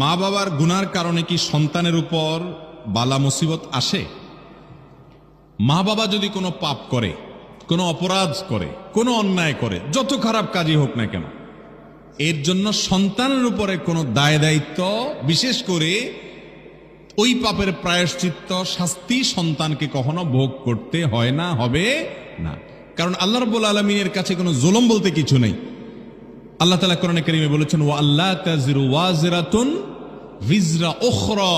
মা বাবার গুনার কারণে কি সন্তানের উপর বালা মুসিবত আসে? মা বাবা যদি কোনো পাপ করে, কোনো অপরাধ করে, কোনো অন্যায় করে, যত খারাপ কাজই হোক না কেন, এর জন্য সন্তানের উপরে কোনো দায় দায়িত্ব, বিশেষ করে ওই পাপের প্রায়শ্চিত্ত শাস্তি সন্তানকে কখনো ভোগ করতে হয় না, হবে না। কারণ আল্লাহ রব্বুল আলমিনের কাছে কোনো জুলম বলতে কিছু নেই। আল্লাহ তালা কোরআনে কারিমে বলেছেন ও আল্লাহ তাজিরু ভিজরা ওখরা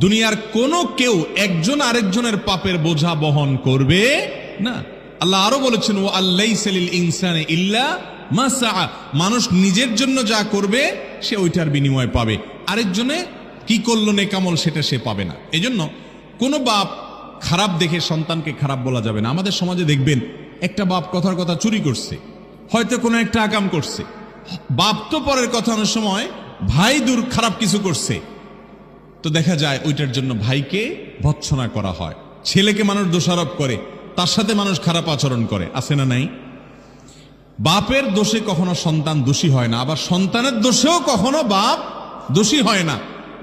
দুনিয়ার কোনো কেউ একজন আরেকজনের পাপের বোঝা বহন করবে না। আল্লাহ আরও বলেছেন ও আল্লাহ ইনসানে মানুষ নিজের জন্য যা করবে, সে ওইটার বিনিময় পাবে। আরেকজনে কি করল নেকামল, সেটা সে পাবে না। এজন্য কোনো বাপ খারাপ দেখে সন্তানকে খারাপ বলা যাবে না। আমাদের সমাজে দেখবেন, একটা বাপ কথার কথা চুরি করছে। হয়তো কোনো একটা আকাম করছে। বাপ তো পরের কথা অনেক সময় ভাই দূর খারাপ কিছু করছে। তো দেখা যায় ওইটার জন্য ভাইকে ভৎসনা করা হয়। ছেলেকে মানুষ দোষারোপ করে, তার সাথে মানুষ খারাপ আচরণ করে। আছে না নাই? বাপের দোষে কখনো সন্তান দোষী হয় না, আবার সন্তানের দোষেও কখনো বাপ দোষী হয় না।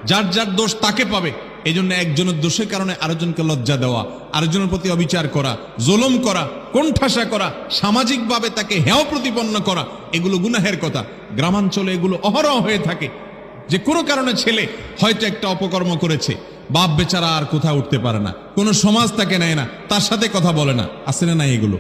যার যার দোষ তাকে পাবে। এই জন্য একজনের দোষের কারণে আরেকজনকে লজ্জা দেওয়া, আরেকজনের প্রতি অবিচার করা, জোলম করা, কোণঠাসা করা, সামাজিকভাবে তাকে হেয় প্রতিপন্ন করা, এগুলো গুনাহের কথা। গ্রামাঞ্চলে এগুলো অহরহ হয়ে থাকে। যে কোনো কারণে ছেলে হয়তো একটা অপকর্ম করেছে, বাপ বেচারা আর কোথাও উঠতে পারে না, কোনো সমাজ তাকে নেয় না, তার সাথে কথা বলে না আসে না এগুলো?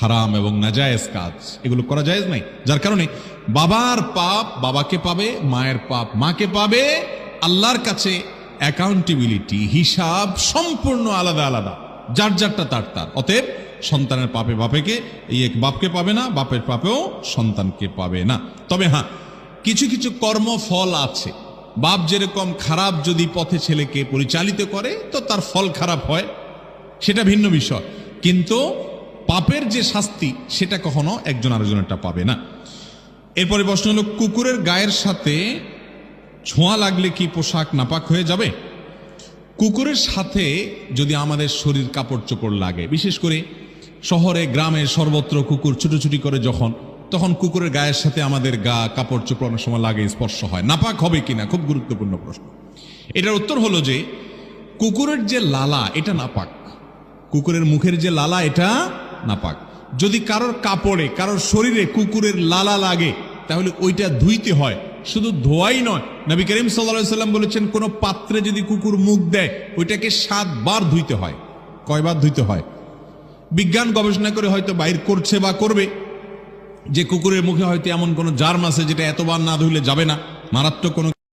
হারাম এবং নাজায়েজ কাজ, এগুলো করা যায় নাই। যার কারণে বাবার পাপ বাবাকে পাবে, মায়ের পাপ মাকে পাবে, আল্লাহর কাছে অ্যাকাউন্টেবিলিটি হিসাব সম্পূর্ণ আলাদা আলাদা। যার যারটা তার তার। অতএব সন্তানের পাপে বাপেকে, এই এক বাপকে পাবে না, বাপের পাপেও সন্তানকে পাবে না। তবে হ্যাঁ কিছু কিছু কর্মফল আছে। বাপ যেরকম খারাপ যদি পথে ছেলেকে পরিচালিত করে, তো তার ফল খারাপ হয়। সেটা ভিন্ন বিষয়। কিন্তু পাপের যে শাস্তি, সেটা কখনো একজন আরেকজনেরটা পাবে না। এরপরে প্রশ্ন হলো, কুকুরের গায়ের সাথে ছোঁয়া লাগলে কি পোশাক নাপাক হয়ে যাবে? কুকুরের সাথে যদি আমাদের শরীর কাপড় চোপড় লাগে, বিশেষ করে শহরে, গ্রামে সর্বত্র কুকুর ছুটোছুটি করে যখন, তখন কুকুরের গায়ের সাথে আমাদের গা কাপড় চোপড় অনেক সময় লাগে, স্পর্শ হয়। নাপাক হবে কিনা খুব গুরুত্বপূর্ণ প্রশ্ন। এটার উত্তর হলো যে, কুকুরের যে লালা, এটা নাপাক। কুকুরের মুখের যে লালা, এটা নাপাক। যদি কারোর কাপড়ে, কারোর শরীরে কুকুরের লালা লাগে, তাহলে ওইটা ধুইতে হয়। শুধু ধোয়াই নয়। নবী করিম সাল্লা সাল্লাম বলেছেন, কোনো পাত্রে যদি কুকুর মুখ দেয়, ওইটাকে সাতবার ধুইতে হয়, কয়বার ধুইতে হয়। বিজ্ঞান গবেষণা করে হয়তো বাইর করছে বা করবে, যে কুকুরের মুখে হয়তো এমন কোনো জার্ম আছে যেটা এতবার না ধুইলে যাবে না। মারাত্মক কোনো